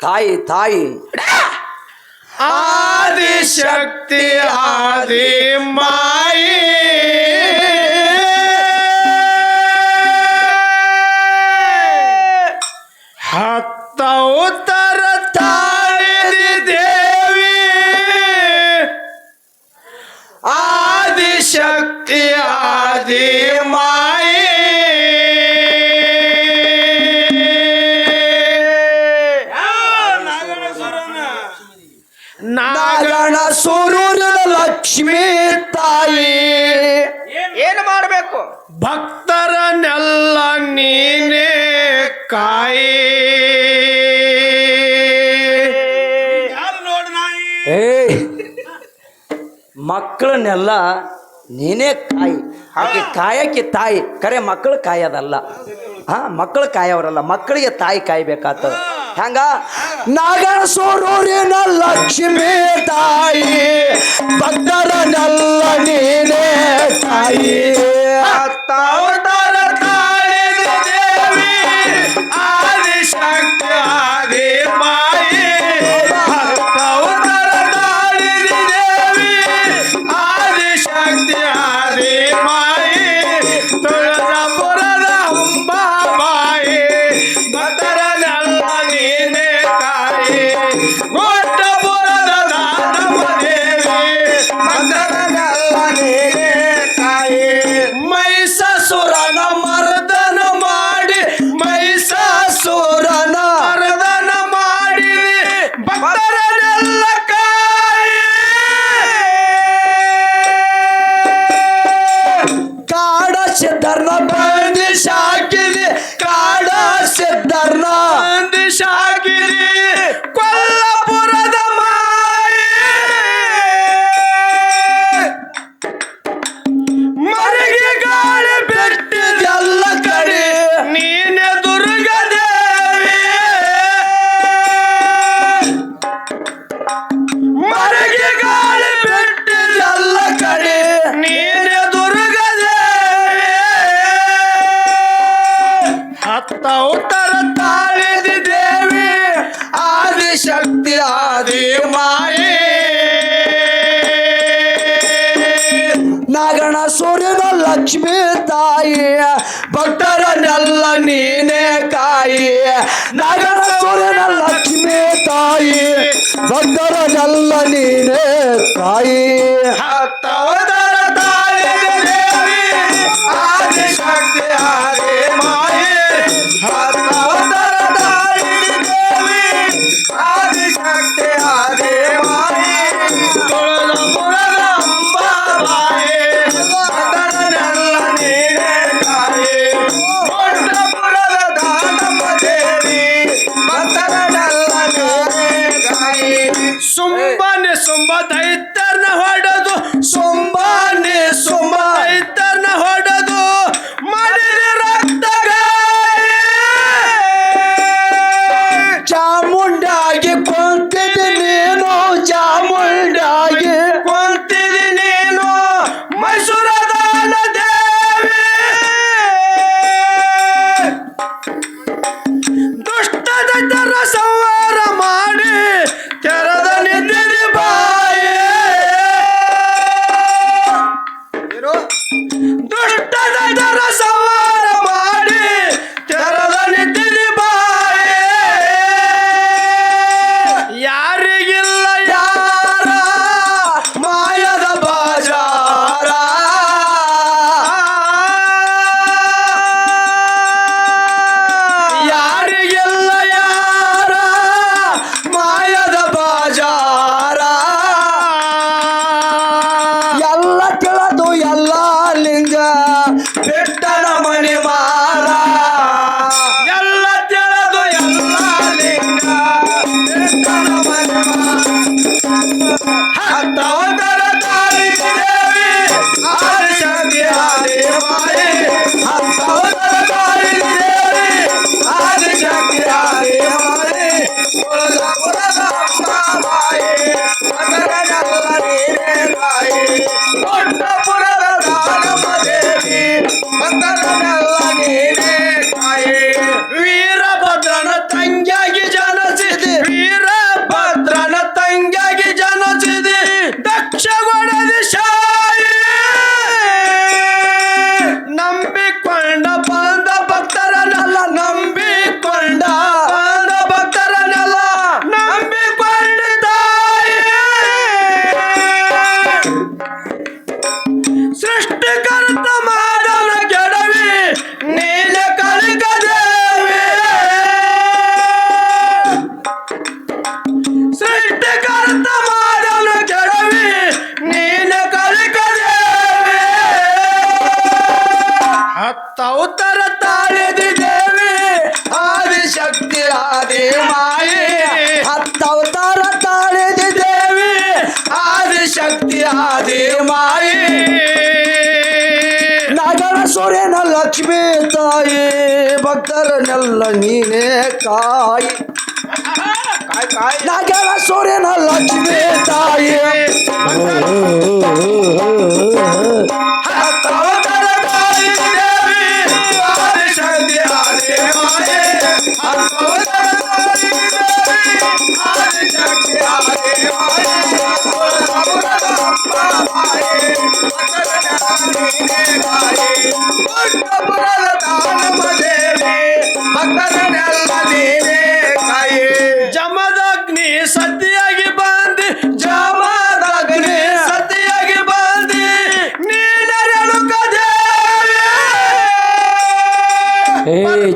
ತಾಯಿ ತಾಯಿ ಆದಿಶಕ್ತಿ ಆದಿ ಮಾಯೇ ಹತ್ತೌತರ ತಾಯಿ ದೇವಿ ಆದಿಶಕ್ತಿ ಆದಿ ಮಾ ಕಾರಣ ಸೂರೂರಿನ ಲಕ್ಷ್ಮೀ ತಾಯಿ. ಏನು ಮಾಡಬೇಕು? ಭಕ್ತರನ್ನೆಲ್ಲ ನೀನೇ ಕಾಯಿ. ಏ ಮಕ್ಕಳನ್ನೆಲ್ಲ ನೀನೇ ಕಾಯಿ. ಹಾಗೆ ಕಾಯಕ್ಕೆ ತಾಯಿ. ಕರೆ ಮಕ್ಕಳು ಕಾಯೋದಲ್ಲ. ಹಾ ಮಕ್ಕಳು ಕಾಯೋರಲ್ಲ. ಮಕ್ಕಳಿಗೆ ತಾಯಿ ಕಾಯ್ಬೇಕಾಗ್ತದೆ. ಹೆಂಗ? ನಾಗಸೂರೂರಿನ ಲಕ್ಷ್ಮಿ ತಾಯಿ ಭಕ್ತರನೆಲ್ಲ ನೀನೇ ತಾಯಿ. ಶಕ್ತಿ ಆದಿ ಮಾಯೆ ನಾಗಣ ಸೂರ್ಯನ ಲಕ್ಷ್ಮೀ ತಾಯಿ, ಭಕ್ತರನ್ನೆಲ್ಲ ನೀನೇ ಕಾಯಿ. ನಾಗಣ ಸೂರ್ಯನ ಲಕ್ಷ್ಮೀ ತಾಯಿ, ಭಕ್ತರನ್ನೆಲ್ಲ ನೀನೇ ತಾಯಿ ಹತ್ತವದ ಸುಮ್ಮನೆ ಸುಮ್ಮ ದೈತನ ಹೊಡೆದು ಸುಮ್ಮ Jack. ಆದಿಶಕ್ತಿ ಆದಿ ಮಾಯಿ ನಗರ ಸೂರ್ಯನ ಲಕ್ಷ್ಮೀ ತಾಯಿ ಭಕ್ತರನ್ನೆಲ್ಲ ನೀನೇ ಕಾಯಿ ಕಾಯ್ ಕಾಯ್ ನಗರ ಸೂರ್ಯನ ಲಕ್ಷ್ಮೀ ತಾಯಿ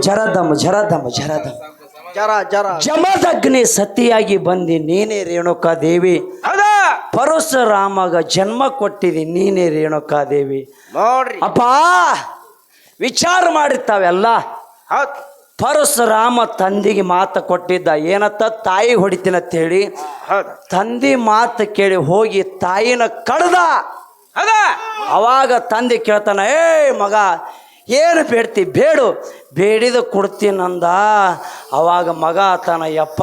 ಏ ಜರದಮ್ಮ ಜರದಮ್ಮ ಜರದಮ್ಮ ಜರ ಜರ. ಜಮದಗ್ನಿ ಸತಿಯಾಗಿ ಬಂದಿ ನೀನೇ ರೇಣುಕಾ ದೇವಿ ಪರಶುರಾಮಗ ಜನ್ಮ ಕೊಟ್ಟಿದಿ ನೀನೇ ರೇಣುಕಾ ದೇವಿ ನೋಡ್ರಿ. ಅಪ್ಪ ವಿಚಾರ ಮಾಡಿರ್ತಾವೆಲ್ಲ. ಪರಶುರಾಮ ತಂದೆಗೆ ಮಾತು ಕೊಟ್ಟಿದ್ದ ಏನತ್ತ? ತಾಯಿ ಹೊಡಿತೀನಂತ ಹೇಳಿ. ತಂದಿ ಮಾತು ಕೇಳಿ ಹೋಗಿ ತಾಯಿನ ಕಡ್ದ. ಅವಾಗ ತಂದೆ ಕೇಳ್ತಾನ ಏ ಮಗ ಏನು ಬೇಡ್ತಿ? ಬೇಡು. ಬೇಡಿದ ಕೊಡ್ತೀನಂದ ಅವಾಗ ಮಗ ಆತನ ಯಪ್ಪ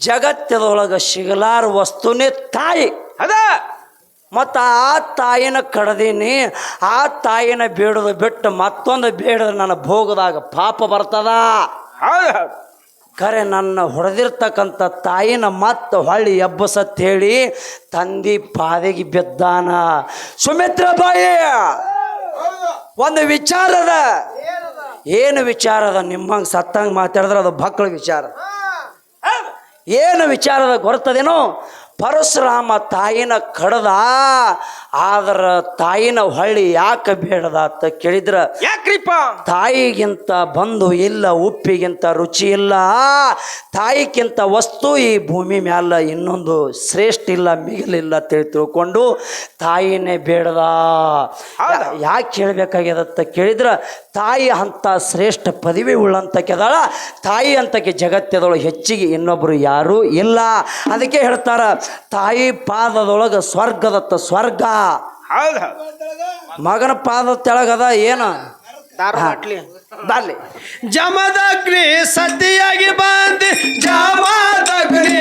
ಜಗತ್ತದೊಳಗೆ ಸಿಗಲಾರ ವಸ್ತುನೇ ತಾಯಿ. ಅದ. ಮತ್ತು ಆ ತಾಯಿನ ಕಡ್ದೀನಿ. ಆ ತಾಯಿನ ಬೇಡದು ಬಿಟ್ಟು ಮತ್ತೊಂದು ಬೇಡದ ನನ್ನ ಭೋಗದಾಗ ಪಾಪ ಬರ್ತದ. ಖರೆ ನನ್ನ ಹೊಡೆದಿರ್ತಕ್ಕಂಥ ತಾಯಿನ ಮತ್ತೆ ಹೊಳ್ಳಿ ಎಬ್ಬಸತ್ತೇಳಿ ತಂದಿ ಪಾದಿಗೆ ಬಿದ್ದಾನ. ಸುಮಿತ್ರ ಬಾಯಿ. ಒಂದು ವಿಚಾರದ ಏನು ವಿಚಾರದ ನಿಮ್ಮಂಗೆ ಸತ್ತಂಗೆ ಮಾತಾಡಿದ್ರೆ ಅದು ಭಕ್ಳ ವಿಚಾರ. ಏನು ವಿಚಾರದ ಗೊರ್ತದೇನೋ ಪರಶುರಾಮ ತಾಯಿನ ಕಡ್ದ ಆದ್ರ ತಾಯಿನ ಹೊಳ್ಳಿ ಯಾಕೆ ಬೇಡದ ಅಂತ ಕೇಳಿದ್ರ ಯಾಕ್ರಿಪ್ಪ? ತಾಯಿಗಿಂತ ಬಂಧು ಇಲ್ಲ ಉಪ್ಪಿಗಿಂತ ರುಚಿ ಇಲ್ಲ ತಾಯಿಗಿಂತ ವಸ್ತು ಈ ಭೂಮಿ ಮ್ಯಾಲ ಇನ್ನೊಂದು ಶ್ರೇಷ್ಠ ಇಲ್ಲ ಮಿಗಿಲಿಲ್ಲ ತಿಳಿ ತಿಳ್ಕೊಂಡು ತಾಯಿನೇ ಬೇಡದ? ಯಾಕೆ ಕೇಳಬೇಕಾಗ್ಯದಂತ ಕೇಳಿದ್ರ ತಾಯಿ ಅಂತ ಶ್ರೇಷ್ಠ ಪದವಿ ಉಳ್ಳಂತ ಕೆದಾಳ ತಾಯಿ ಅಂತಕ್ಕೆ ಜಗತ್ತದೊಳಗೆ ಹೆಚ್ಚಿಗೆ ಇನ್ನೊಬ್ಬರು ಯಾರೂ ಇಲ್ಲ. ಅದಕ್ಕೆ ಹೇಳ್ತಾರ ತಾಯಿ ಪಾದದೊಳಗೆ ಸ್ವರ್ಗದತ್ತ ಸ್ವರ್ಗ ಹೌದ್ ಹೌದ್. ಮಗನ ಪಾದ ತೆಳಗದ ಏನು? ಬರ್ಲಿ ಜಮದಗ್ನಿ ಸತಿಯಾಗಿ ಬಂದಿ ಜಮದಗ್ನಿ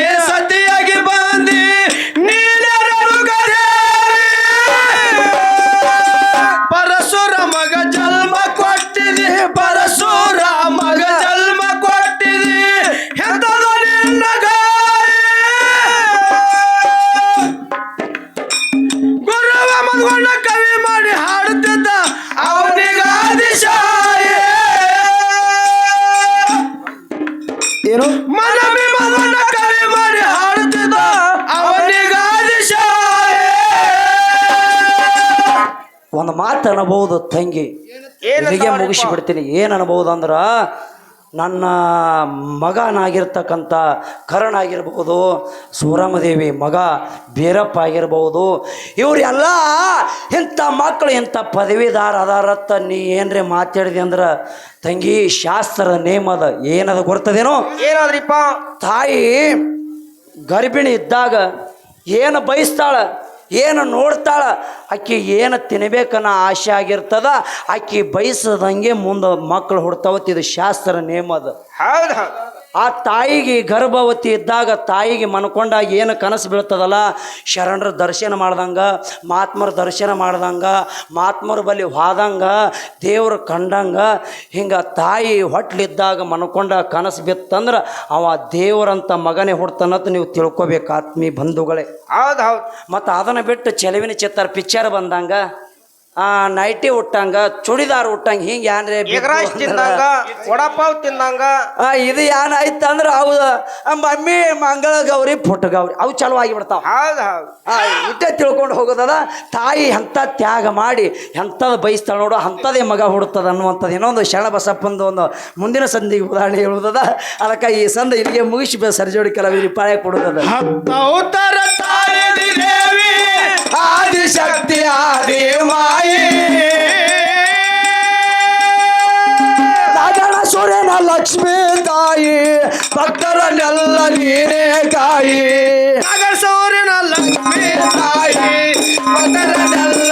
ಅನ್ಬೋದು ತಂಗಿ? ಇಲ್ಲಿಗೆ ಮುಗಿಸಿ ಬಿಡ್ತೀನಿ ಏನು ಅನ್ಬೋದು ಅಂದ್ರೆ ನನ್ನ ಮಗನಾಗಿರ್ತಕ್ಕಂಥ ಕರಣ್ ಆಗಿರ್ಬೋದು ಸೂರಮದೇವಿ ಮಗ ಬೀರಪ್ಪ ಆಗಿರ್ಬೋದು ಇವರೆಲ್ಲ ಇಂಥ ಮಕ್ಕಳು ಇಂಥ ಪದವೀಧಾರ ಅದಾರತ್ತ ನೀ ಏನ್ರಿ ಮಾತಾಡಿದೆ ಅಂದ್ರೆ ತಂಗಿ ಶಾಸ್ತ್ರದ ನೇಮದ ಏನದ ಗೊತ್ತದೇನೋ ಏನಾದ್ರಿಪ್ಪ? ತಾಯಿ ಗರ್ಭಿಣಿ ಇದ್ದಾಗ ಏನು ಬಯಸ್ತಾಳ? ಏನು ನೋಡ್ತಾಳ? ಆಕೆ ಏನು ತಿನ್ಬೇಕನ್ನೋ ಆಸೆ ಆಗಿರ್ತದ? ಆಕೆ ಬಯಸದಂಗೆ ಮುಂದೆ ಮಕ್ಕಳು ಹುಡ್ತಾವತ್ತಿದು ಶಾಸ್ತ್ರ ನೇಮ ಅದು. ಹೌದು ಹೌದ್. ಆ ತಾಯಿಗೆ ಗರ್ಭವತಿ ಇದ್ದಾಗ ತಾಯಿಗೆ ಮನ್ಕೊಂಡಾಗ ಏನು ಕನಸು ಬೀಳ್ತದಲ್ಲ? ಶರಣರ ದರ್ಶನ ಮಾಡ್ದಂಗೆ ಮಹಾತ್ಮರ ದರ್ಶನ ಮಾಡ್ದಂಗೆ ಮಹಾತ್ಮರ ಬಳಿ ಹೋದಂಗೆ ದೇವ್ರು ಕಂಡಂಗೆ ಹಿಂಗೆ ತಾಯಿ ಹೊಟ್ಲಿದ್ದಾಗ ಮನ್ಕೊಂಡ ಕನಸು ಬಿತ್ತಂದ್ರೆ ಅವ ದೇವರಂತ ಮಗನೇ ಹುಡ್ತಾನಂತ ನೀವು ತಿಳ್ಕೊಬೇಕು ಆತ್ಮೀ ಬಂಧುಗಳೇ. ಹೌದು ಹೌದು. ಮತ್ತು ಅದನ್ನು ಬಿಟ್ಟು ಚೆಲುವಿನ ಚಿತ್ತಾರ ಪಿಕ್ಚರ್ ಬಂದಂಗ? ಆ, ನೈಟಿ ಉಟ್ಟಂಗ ಚೂಡಿದಾರ್ ಉಟ್ಟಂಗ ಹಿಂಗ ಏನ್ರಿ ಬಿದ್ದು ತಿಂದಂಗ ವಡಪಾವ್ ತಿಂದಂಗ. ಆ, ಇದು ಏನಾಯ್ತು ಅಂದ್ರೆ ಅವು ಆ ಮಮ್ಮಿ ಮಂಗಳ ಗೌರಿ ಪುಟ್ಟ ಗೌರಿ ಅವು ಚಲೋ ಆಗಿಬಿಡ್ತಾವ. ಹೌದ್ ಹೌದ್. ಇಟ್ಟೆ ತಿಳ್ಕೊಂಡು ಹೋಗೋದದ ತಾಯಿ ಎಂಥ ತ್ಯಾಗ ಮಾಡಿ ಎಂಥದ್ದು ಬಯಸ್ತಾಳ ನೋಡು ಅಂಥದೇ ಮಗ ಹುಡುತ್ತದ ಅನ್ನುವಂಥದ್ದು ಇನ್ನೊಂದು ಶರಣ ಬಸಪ್ಪಂದು ಒಂದು ಮುಂದಿನ ಸಂಧಿಗೆ ಉದಾಹರಣೆ ಹೇಳುವುದದ ಅದಕ್ಕೆ ಈ ಸಂದ ಇಲ್ಲಿಗೆ ಮುಗಿಸಿ ಸರಿ ಸರ್ಜೋಡಿ ಕೆಲವರಿಗೆ ಪಾಯ ಕೊಡುದದ. ಹತ್ತೌತರ ತಾಳಿದಿ ದೇವಿ. ಆದಿಶಕ್ತಿ ಆದಿ ಮಾಯಿ. ರಾಜಣ ಸೂರ್ಯನ ಲಕ್ಷ್ಮೀ ತಾಯಿ ಭಕ್ತರನ್ನೆಲ್ಲ ನೀನೇ ಕಾಯಿ ಸೂರ್ಯನ ಲಕ್ಷ್ಮೀ ತಾಯಿ ಭಕ್ತರನ್ನೆಲ್ಲ